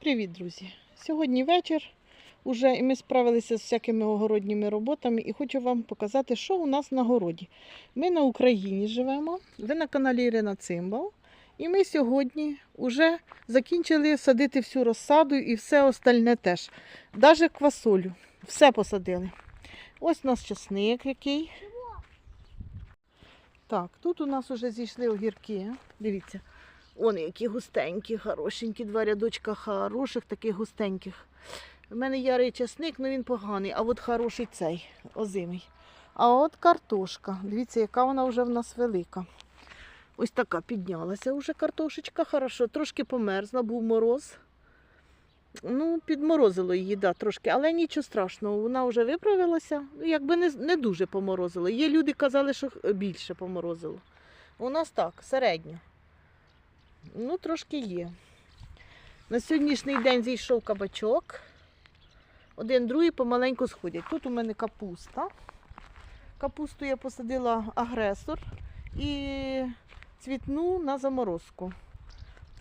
Привіт, друзі! Сьогодні вечір уже і ми справилися з всякими огородніми роботами і хочу вам показати, що у нас на городі. Ми на Україні живемо, ви на каналі Ірина Цимбал. І ми сьогодні вже закінчили садити всю розсаду і все остальне теж. Навіть квасолю. Все посадили. Ось у нас часник який. Так, тут у нас вже зійшли огірки. Дивіться. Вони які густенькі, хорошенькі, два рядочка хороших, таких густеньких. У мене ярий часник, але він поганий, а от хороший цей, озимий. А от картошка. Дивіться, яка вона вже в нас велика. Ось така піднялася вже картошечка, хорошо. Трошки померзла, був мороз. Ну, підморозило її, да, трошки, але нічого страшного, вона вже виправилася. Якби не, не дуже поморозило. Є люди казали, що більше поморозило. У нас так, середньо. Ну, трошки є. На сьогоднішній день зійшов кабачок. Один, другий помаленьку сходять. Тут у мене капуста. Капусту я посадила агресор і цвітну на заморозку.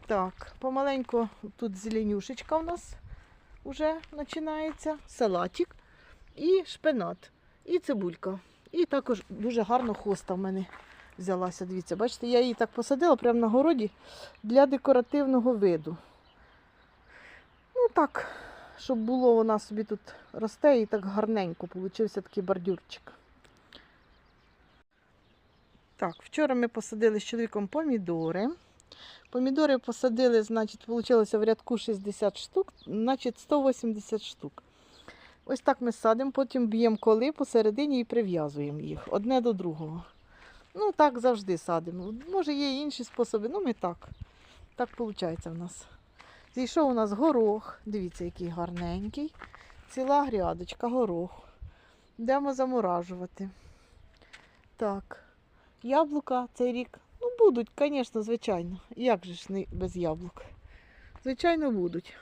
Так, помаленьку тут зеленюшечка у нас вже починається, салатик і шпинат, і цибулька. І також дуже гарно хоста в мене взялася. Дивіться, бачите, я її так посадила прямо на городі для декоративного виду. Ну так, щоб було вона собі тут росте і так гарненько получився такий бордюрчик. Так, вчора ми посадили з чоловіком помідори. Помідори посадили, значить, вийшло в рядку 60 штук, значить 180 штук. Ось так ми садимо, потім б'ємо коли посередині і прив'язуємо їх одне до другого. Ну, так завжди садимо. Може, є інші способи, ну ми так. Так виходить в нас. Зійшов у нас горох. Дивіться, який гарненький. Ціла грядочка, горох. Йдемо заморажувати. Так. Яблука цей рік. Ну, будуть, звісно, звичайно. Як же ж не без яблук? Звичайно, будуть.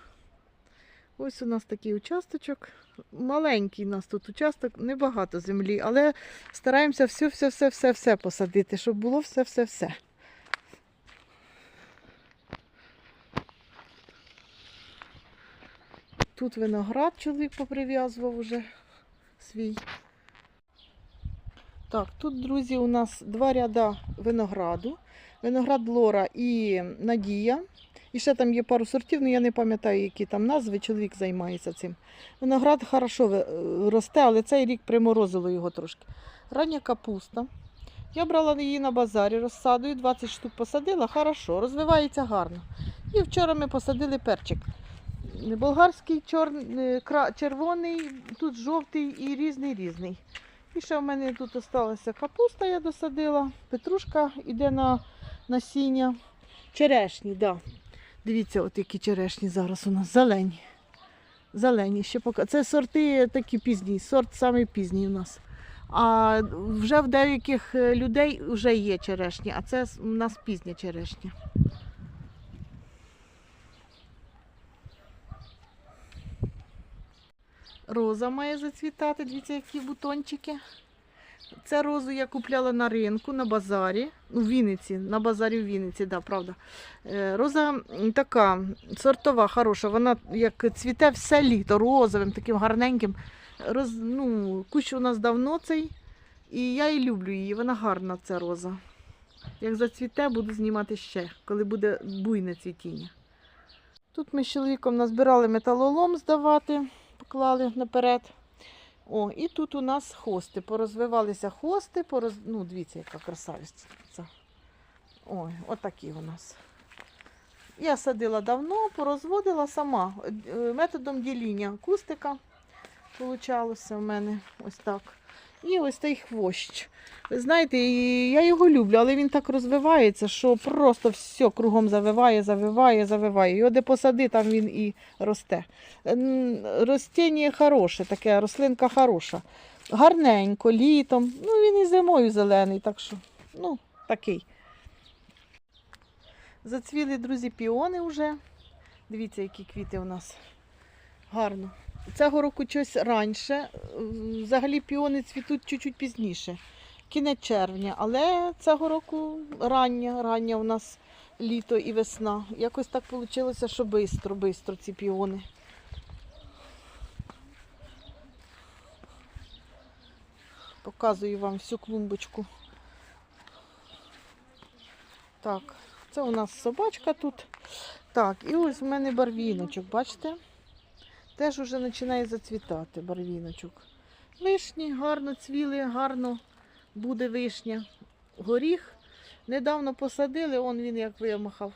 Ось у нас такий участочок. Маленький у нас тут участок, небагато землі, але стараємося все-все-все-все посадити, щоб було все-все-все. Тут виноград чоловік поприв'язував уже свій. Так, тут, друзі, у нас два ряда винограду. Виноград Лора і Надія. І ще там є пару сортів, але я не пам'ятаю, які там назви. Чоловік займається цим. Виноград хорошо е, росте, але цей рік приморозило його трошки. Рання капуста. Я брала її на базарі розсадою, 20 штук посадила, хорошо, розвивається гарно. І вчора ми посадили перчик. Болгарський чор... е, червоний, тут жовтий і різний різний. І ще в мене тут залишилася капуста, я досадила. Петрушка йде на насіння. Черешні, так. Да. Дивіться, от які черешні зараз у нас зелені. Зелені. Ще поки. Це сорти такі пізні, сорт самий пізній у нас. А вже в деяких людей вже є черешні, а це у нас пізня черешня. Роза має зацвітати, дивіться, які бутончики. Це розу я купляла на ринку, на базарі, у Вінниці, на базарі в Вінниці, да, правда. Е, Роза така сортова, хороша, вона як цвіте все літо, розовим, таким гарненьким. Роз, ну, кущ у нас давно цей, і я і люблю її, вона гарна, ця роза. Як зацвіте, буду знімати ще, коли буде буйне цвітіння. Тут ми з чоловіком назбирали металолом здавати, поклали наперед. О, і тут у нас хости. Порозвивалися хости, пороз... ну, дивіться, яка красавиця. Ой, отакі у нас. Я садила давно, порозводила сама. Е, Методом діління кустика получалося в мене ось так. І ось цей хвощ. Ви знаєте, я його люблю, але він так розвивається, що просто все кругом завиває, завиває, завиває. Його де посади, там він і росте. Ростіння хороше, таке, рослинка хороша. Гарненько, літом. Ну, він і зимою зелений, так що, ну, такий. Зацвіли, друзі, піони вже. Дивіться, які квіти у нас. Гарно. Цього року щось раніше. Е, Взагалі піони цвітуть чуть-чуть пізніше. Кінець червня, але цього року рання, рання у нас літо і весна. Якось так вийшло, що швидко, швидко ці піони. Показую вам всю клумбочку. Так, це у нас собачка тут. Так, і ось в мене барвіночок, бачите? Теж уже починає зацвітати барвіночок. Вишні гарно цвіли, гарно буде вишня. Горіх недавно посадили, он він як вимахав.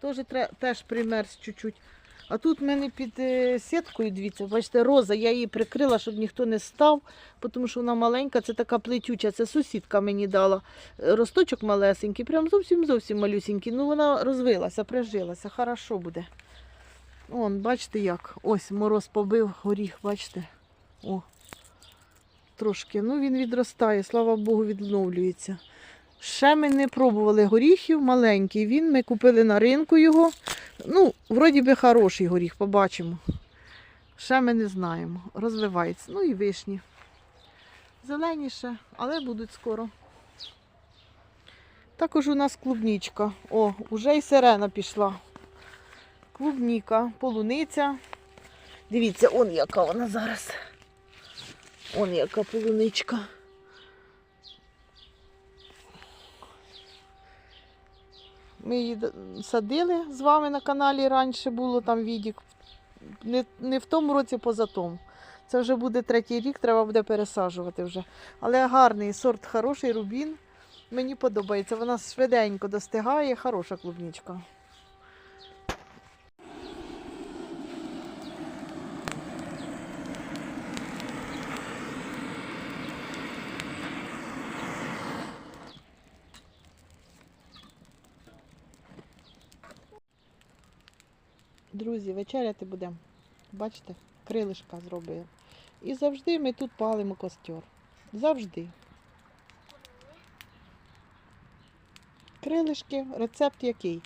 Теж, теж примерз чуть-чуть. А тут в мене під е, сіткою, дивіться, бачите, роза, я її прикрила, щоб ніхто не став, тому що вона маленька, це така плетюча, це сусідка мені дала. Е, Росточок малесенький, прям зовсім зовсім малюсенький. Ну вона розвилася, прижилася, хорошо буде. Он, бачите як? Ось мороз побив горіх, бачите? О, трошки. Ну він відростає, слава Богу, відновлюється. Ще ми не пробували горіхів, маленький він. Ми купили на ринку його. Ну, вроді би хороший горіх, побачимо. Ще ми не знаємо. Розвивається. Ну і вишні. Зеленіше, але будуть скоро. Також у нас клубнічка. О, уже і сирена пішла. Клубніка, полуниця. Дивіться, он яка вона зараз. Он яка полуничка. Ми її садили з вами на каналі раніше було там відік. Не, не в тому році, поза тому. Це вже буде третій рік, треба буде пересаджувати вже. Але гарний сорт, хороший рубін. Мені подобається. Вона швиденько достигає, хороша клубничка. Друзі, вечеряти будемо. Бачите, крилишка зробили. І завжди ми тут палимо костер. Завжди. Крилишки, рецепт який?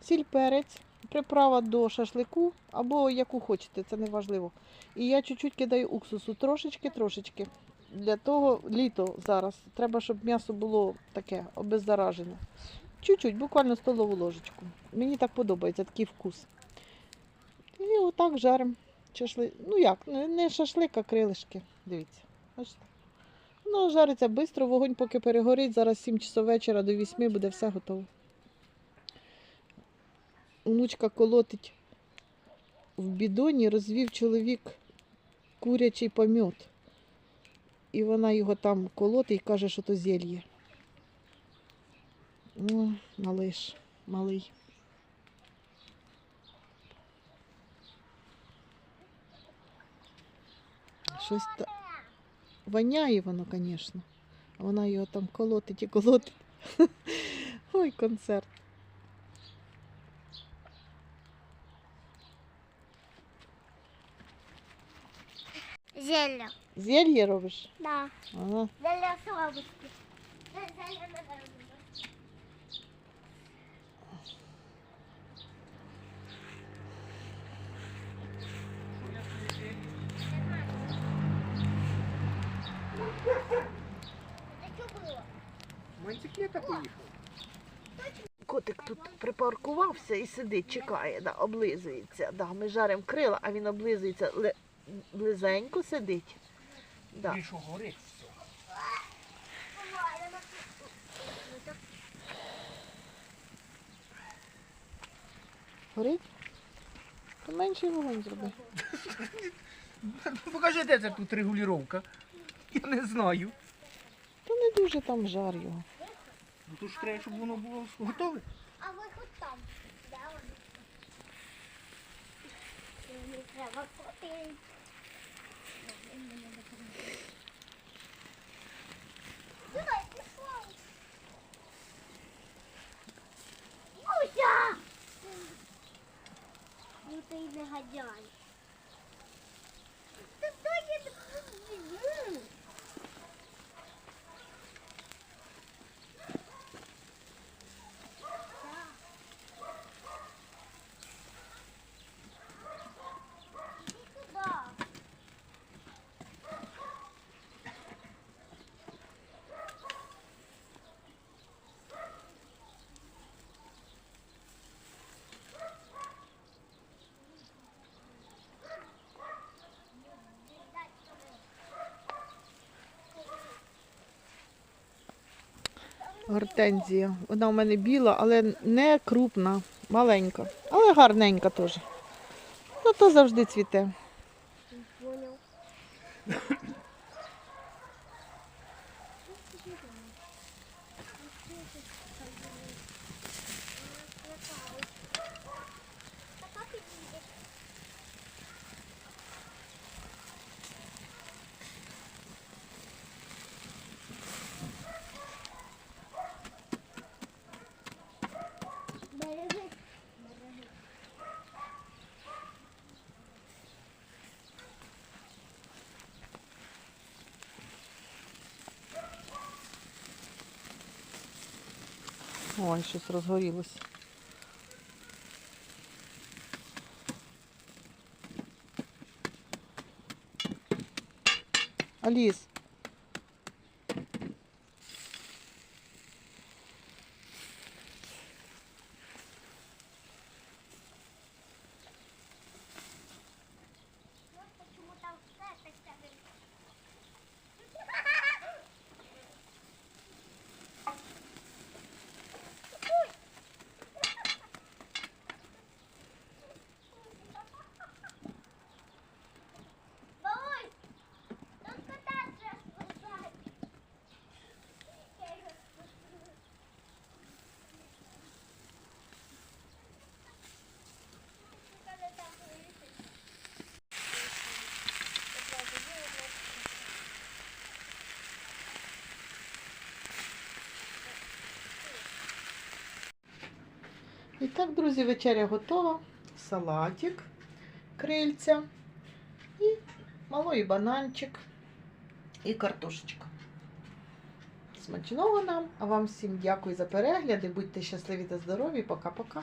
Сіль перець, приправа до шашлику або яку хочете, це не важливо. І я чуть-чуть кидаю уксусу, трошечки, трошечки. Для того літо зараз. Треба, щоб м'ясо було таке обеззаражене. Чуть-чуть, буквально столову ложечку. Мені так подобається такий вкус. І отак жаримо. Шашли... Ну як, не шашлик, а крилишки. Дивіться. Воно жариться швидко, вогонь поки перегорить. Зараз 7 часов вечора до 8 буде все готово. Внучка колотить в бідоні, розвів чоловік курячий помет. І вона його там колотить і каже, що то зельє. Ну, малиш, малий. Щось та... воняє воно, звісно. А вона його там колотить і колотить. Ой, концерт. Зелье. Зелье робиш? Да. Ага. Зелье слабости. Зелье надо. Мотоциклета поїхав. Котик тут припаркувався і сидить, чекає, да, облизується. Да, ми жаримо крила, а він облизується, ли- близенько сидить. Да. Що горить все. Горить? То менший вогонь зроби. Покажи, де це тут регулювання. Я не знаю. То не дуже там жар його. Ну тут ж треба, щоб воно було готове. А вы хоть там. Да, он. Не треба. Муся! Ну ти й негодяй. Гортензія. Вона у мене біла, але не крупна, маленька. Але гарненька теж. Ну то завжди цвіте. Ой, щось розгорілося. Аліс. Вот почему там это ставили. Бабуль, тут кота треба спасати. Я його спасу. Коли там вилізуть. І так, друзі, вечеря готова. Салатик, крильця, і малий бананчик, і картошечка. Смачного нам, а вам всім дякую за перегляди. Будьте щасливі та здорові. Пока-пока.